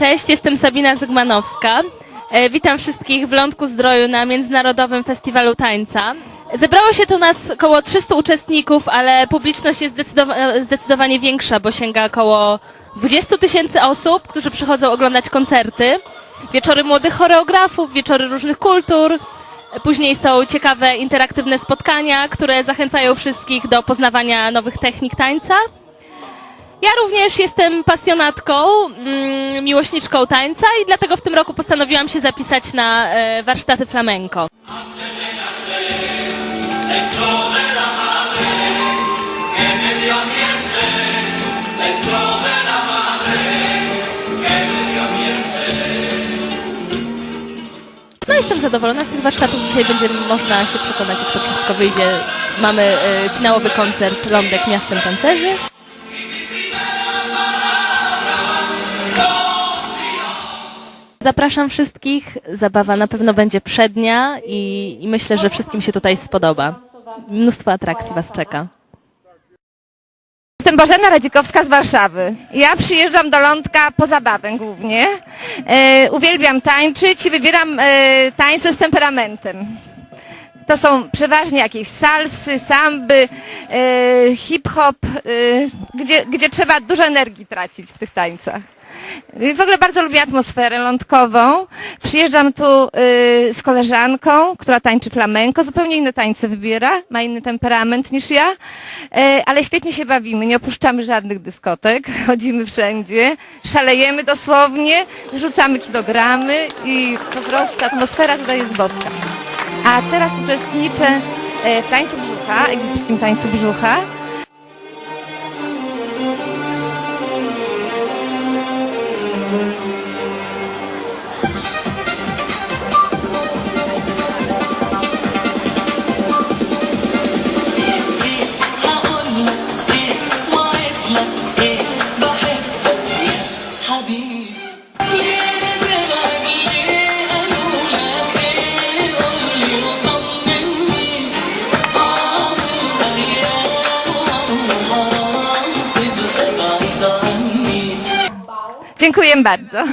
Cześć, jestem Sabina Zygmanowska. E, Witam wszystkich w Lądku Zdroju na Międzynarodowym Festiwalu Tańca. Zebrało się tu nas około 300 uczestników, ale publiczność jest zdecydowa- zdecydowanie większa, bo sięga około 20 tysięcy osób, którzy przychodzą oglądać koncerty. Wieczory młodych choreografów, wieczory różnych kultur. Później są ciekawe, interaktywne spotkania, które zachęcają wszystkich do poznawania nowych technik tańca. Ja również jestem pasjonatką, mm, miłośniczką tańca i dlatego w tym roku postanowiłam się zapisać na e, warsztaty flamenco. No jestem zadowolona z tych warsztatów. Dzisiaj będzie można się przekonać, jak to wszystko wyjdzie. Mamy e, finałowy koncert Lądek Miastem Tancerzy. Zapraszam wszystkich. Zabawa na pewno będzie przednia i, i myślę, że wszystkim się tutaj spodoba. Mnóstwo atrakcji Was czeka. Jestem Bożena Radzikowska z Warszawy. Ja przyjeżdżam do Lądka po zabawę głównie. E, uwielbiam tańczyć i wybieram e, tańce z temperamentem. To są przeważnie jakieś salsy, samby, e, hip-hop, e, gdzie, gdzie trzeba dużo energii tracić w tych tańcach. I W ogóle bardzo lubię atmosferę lądkową. Przyjeżdżam tu y, z koleżanką, która tańczy flamenko, zupełnie inne tańce wybiera, ma inny temperament niż ja, y, ale świetnie się bawimy, nie opuszczamy żadnych dyskotek, chodzimy wszędzie, szalejemy dosłownie, zrzucamy kilogramy i po prostu atmosfera tutaj jest boska. A teraz uczestniczę w tańcu brzucha, egipskim tańcu brzucha. Dziękuję bardzo.